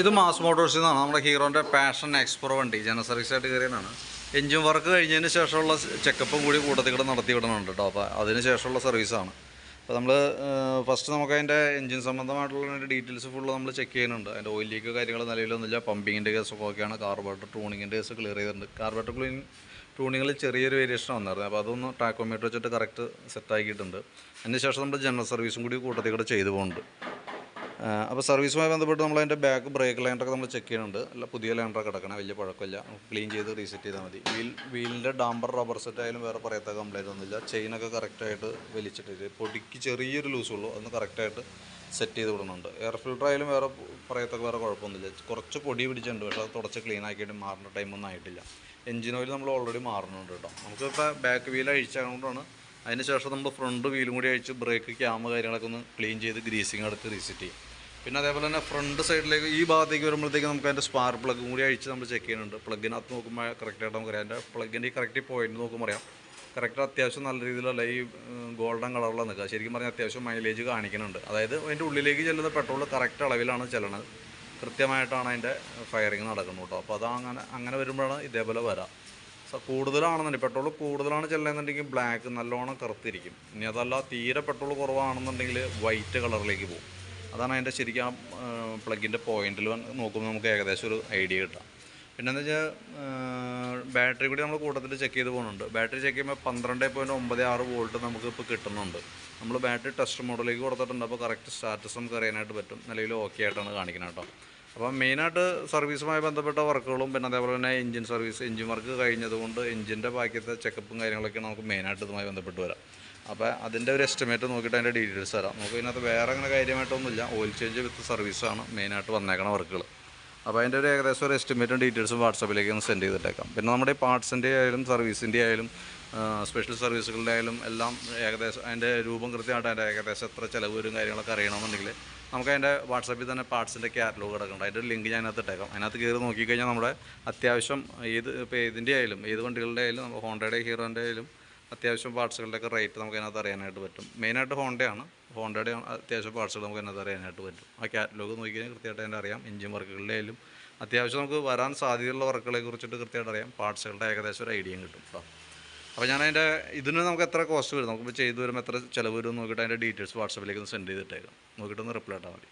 ഇത് മാസ് മോട്ടോഴ്സിൽ നിന്നാണ് നമ്മുടെ ഹീറോന്റെ പാഷൻ എക്സ്പ്രോ വണ്ടി. ജനറൽ സർവീസ് ആയിട്ട് കയറിയതാണ്. എഞ്ചിൻ വർക്ക് കഴിഞ്ഞതിന് ശേഷമുള്ള ചെക്കപ്പും കൂടി കൂട്ടത്തിൽ കൂടെ നടത്തി വിടുന്നുണ്ട് കേട്ടോ അപ്പോൾ അതിന് ശേഷമുള്ള സർവീസാണ് അപ്പോൾ നമ്മൾ ഫസ്റ്റ് നമുക്ക് അതിന്റെ എഞ്ചിൻ സംബന്ധമായിട്ടുള്ള ഡീറ്റെയിൽസ് ഫുള്ള് നമ്മൾ ചെക്ക് ചെയ്യുന്നുണ്ട്. അതിന്റെ ഓയിൽ ലീക്ക് കാര്യങ്ങൾ നിലവിലൊന്നുമില്ല. പമ്പിങ്ങിന്റെ കേസൊക്കെ ഒക്കെയാണ്. കാർബറേറ്റർ ട്യൂണിങ്ങിന്റെ കേസ് ക്ലിയർ ചെയ്തിട്ടുണ്ട്. കാർബറേറ്റർ ക്ലീൻ ട്യൂണിങ്ങിൽ ചെറിയൊരു വേരിയേഷൻ വന്നായിരുന്നു. അപ്പോൾ അതൊന്ന് ടാക്കോമീറ്റർ വെച്ചിട്ട് കറക്റ്റ് സെറ്റാക്കിയിട്ടുണ്ട് അതിന് ശേഷം നമ്മൾ ജനറൽ സർവീസും കൂടി കൂട്ടത്തിൽ കൂടെ ചെയ്തു പോകുന്നുണ്ട്. അപ്പോൾ സർവീസുമായി ബന്ധപ്പെട്ട് നമ്മൾ അതിന്റെ ബാക്ക് ബ്രേക്ക് ലൈനറൊക്കെ നമ്മൾ ചെക്ക് ചെയ്യുന്നുണ്ട്. അല്ല പുതിയ ലൈൻഡറൊക്കെ കിടക്കണം വലിയ പഴക്കമില്ല. ക്ലീൻ ചെയ്ത് റീസെറ്റ് ചെയ്താൽ മതി. വീൽ വീലിന്റെ ഡാമ്പർ റബ്ബർ സെറ്റ് ആയാലും വേറെ പറയത്ത കംപ്ലൈന്റ് ഒന്നുമില്ല. ചെയിനൊക്കെ കറക്റ്റായിട്ട് വലിച്ചിട്ട് പൊടിക്ക് ചെറിയൊരു ലൂസുള്ളൂ അതൊന്ന് കറക്റ്റായിട്ട് സെറ്റ് ചെയ്ത് വിടുന്നുണ്ട്. എയർ ഫിൽട്ടർ ആയാലും വേറെ പറയത്തൊക്കെ വേറെ കുഴപ്പമൊന്നുമില്ല. കുറച്ച് പൊടി പിടിച്ചിട്ടുണ്ട് പക്ഷേ അത് തുടച്ച് ക്ലീൻ ആക്കിയിട്ട് മാറേണ്ട ടൈമൊന്നും ആയിട്ടില്ല. എഞ്ചിൻ ഓയിൽ നമ്മൾ ഓൾറെഡി മാറുന്നുണ്ട് കേട്ടോ. നമുക്കിപ്പോൾ ബാക്ക് വീൽ അഴിച്ചുകൊണ്ടാണ് അതിന് ശേഷം നമ്മൾ ഫ്രണ്ട് വീലും കൂടി അഴിച്ച് ബ്രേക്ക് ക്യാമ് കാര്യങ്ങളൊക്കെ ഒന്ന് ക്ലീൻ ചെയ്ത് ഗ്രീസിങ് എടുത്ത് റീസെറ്റ് ചെയ്യും. പിന്നെ അതേപോലെ തന്നെ ഫ്രണ്ട് സൈഡിലേക്ക് ഈ ഭാഗത്തേക്ക് വരുമ്പോഴത്തേക്ക് നമുക്ക് അതിന്റെ സ്പാർ പ്ലഗ് കൂടി അഴിച്ച് നമ്മൾ ചെക്ക് ചെയ്യുന്നുണ്ട്. പ്ലഗിനകത്ത് നോക്കുമ്പോൾ കറക്റ്റായിട്ട് നമുക്കറിയാം. അതിന്റെ പ്ലഗിന്റെ ഈ കറക്റ്റ് പോയിന്റ് നോക്കുമ്പോൾ അറിയാം. കറക്റ്റ് അത്യാവശ്യം നല്ല രീതിയിലുള്ള ഈ ഗോൾഡൻ കളറിലാണ് നിൽക്കുക. ശരിക്കും പറഞ്ഞാൽ അത്യാവശ്യം മൈലേജ് കാണിക്കുന്നുണ്ട്. അതായത് അതിന്റെ ഉള്ളിലേക്ക് ചെല്ലുന്ന പെട്രോൾ കറക്റ്റ് അളവിലാണ് ചെല്ലണത്. കൃത്യമായിട്ടാണ് അതിന്റെ ഫയറിങ് നടക്കുന്നത് കേട്ടോ. അപ്പോൾ അത് അങ്ങനെ അങ്ങനെ വരുമ്പോഴാണ് ഇതേപോലെ വരാം. കൂടുതലാണെന്നുണ്ടെങ്കിൽ പെട്രോൾ കൂടുതലാണ് ചെല്ലുന്നുണ്ടെങ്കിൽ ബ്ലാക്ക് നല്ലോണം കറുത്തിരിക്കും. ഇനി അതല്ല തീരെ പെട്രോൾ കുറവാണെന്നുണ്ടെങ്കിൽ വൈറ്റ് കളറിലേക്ക് പോകും. അതാണ് അതിന്റെ ശരിക്കും ആ പ്ലഗിന്റെ പോയിന്റിൽ നോക്കുമ്പോൾ നമുക്ക് ഏകദേശം ഒരു ഐഡിയ കിട്ടാം. പിന്നെ എന്താ വെച്ചാൽ ബാറ്ററി കൂടി നമ്മൾ കൂട്ടത്തിൽ ചെക്ക് ചെയ്ത് പോകുന്നുണ്ട്. ബാറ്ററി ചെക്ക് ചെയ്യുമ്പോൾ പന്ത്രണ്ട് പോയിന്റ് ഒമ്പത് ആറ് വോൾട്ട് നമുക്ക് ഇപ്പോൾ കിട്ടുന്നുണ്ട്. നമ്മൾ ബാറ്ററി ടെസ്റ്റ് മോഡലിലേക്ക് കൊടുത്തിട്ടുണ്ട്. അപ്പോൾ കറക്റ്റ് സ്റ്റാറ്റസ് നമുക്ക് അറിയാനായിട്ട് പറ്റും. നിലവിൽ ഓക്കെ ആയിട്ടാണ് കാണിക്കുന്നത് കേട്ടോ. അപ്പോൾ മെയിനായിട്ട് സർവീസുമായി ബന്ധപ്പെട്ട വർക്കുകളും പിന്നെ അതേപോലെ തന്നെ എഞ്ചിൻ സർവീസ് എഞ്ചിൻ വർക്ക് കഴിഞ്ഞതുകൊണ്ട് എഞ്ചിന്റെ ബാക്കിയത്തെ ചെക്കപ്പും കാര്യങ്ങളൊക്കെ നമുക്ക് മെയിനായിട്ട് ഇതുമായി ബന്ധപ്പെട്ട് വരാം. അപ്പോൾ അതിന്റെ ഒരു എസ്റ്റിമേറ്റ് നോക്കിയിട്ട് അതിന്റെ ഡീറ്റെയിൽസ് തരാം. നമുക്ക് ഇതിനകത്ത് വേറെ അങ്ങനെ കാര്യമായിട്ടൊന്നുമില്ല. ഓയിൽ ചേഞ്ച് വിത്ത് സർവീസാണ് മെയിനായിട്ട് വന്നേക്കണ വർക്കുകൾ അപ്പോൾ അതിന്റെ ഒരു ഏകദേശം ഒരു എസ്റ്റിമേറ്റും ഡീറ്റെയിൽസും വാട്സപ്പിലേക്ക് ഒന്ന് സെൻഡ് ചെയ്തിട്ടേക്കാം. പിന്നെ നമ്മുടെ പാർട്സിന്റെ ആയാലും സർവീസിന്റെ ആയാലും സ്പെഷ്യൽ സർവീസുകളുടെ ആയാലും എല്ലാം ഏകദേശം അതിന്റെ രൂപം കൃത്യമായിട്ട് അതിന്റെ ഏകദേശം എത്ര ചിലവ് വരും കാര്യങ്ങളൊക്കെ അറിയണമെന്നുണ്ടെങ്കിൽ നമുക്ക് അതിന്റെ വാട്സപ്പിൽ തന്നെ പാർട്സിന്റെ കാറ്റലോഗ് കിടക്കുന്നുണ്ട് അതിന്റെ ലിങ്ക് ഞാൻ അതിനകത്ത് ഇട്ടേക്കാം അതിനകത്ത് കയറി നോക്കിക്കഴിഞ്ഞാൽ നമ്മുടെ അത്യാവശ്യം ഏത് ഇപ്പോൾ ഏതിന്റെ ആയാലും ഏത് വണ്ടികളുടെ ആയാലും നമുക്ക് ഹോണ്ടയുടെ ഹീറോന്റെ ആയാലും അത്യാവശ്യം പാർട്സുകളുടെയൊക്കെ റേറ്റ് നമുക്ക് അതിനകത്ത് അറിയാനായിട്ട് പറ്റും. മെയിനായിട്ട് ഹോണ്ടയാണ് ഹോണ്ടയുടെ അത്യാവശ്യം പാർട്സുകൾ നമുക്ക് അതിനകത്ത് അറിയാനായിട്ട് പറ്റും. ആ കാറ്റലോഗ് നോക്കിക്കഴിഞ്ഞാൽ കൃത്യമായിട്ട് അതിന്റെ അറിയാം. എഞ്ചിൻ വർക്കുകളിലായാലും അത്യാവശ്യം നമുക്ക് വരാൻ സാധ്യതയുള്ള വർക്കുകളെ കുറിച്ചിട്ട് കൃത്യമായിട്ട് അറിയാം. പാർട്സുകളുടെ ഏകദേശം ഒരു ഐഡിയയും കിട്ടും കേട്ടോ അപ്പോൾ ഞാൻ അതിന്റെ ഇതിന് നമുക്ക് എത്ര കോസ്റ്റ് വരും? നമുക്കിപ്പോൾ ചെയ്തു വരുമ്പോൾ എത്ര ചിലവ് വരും നോക്കിയിട്ട് അതിന്റെ ഡീറ്റെയിൽസ് വാട്സപ്പിലേക്ക് ഒന്ന് സെൻഡ് ചെയ്തിട്ടേക്കാം. നോക്കിയിട്ടൊന്ന് റിപ്ലൈ ഇട്ടാൽ മതി.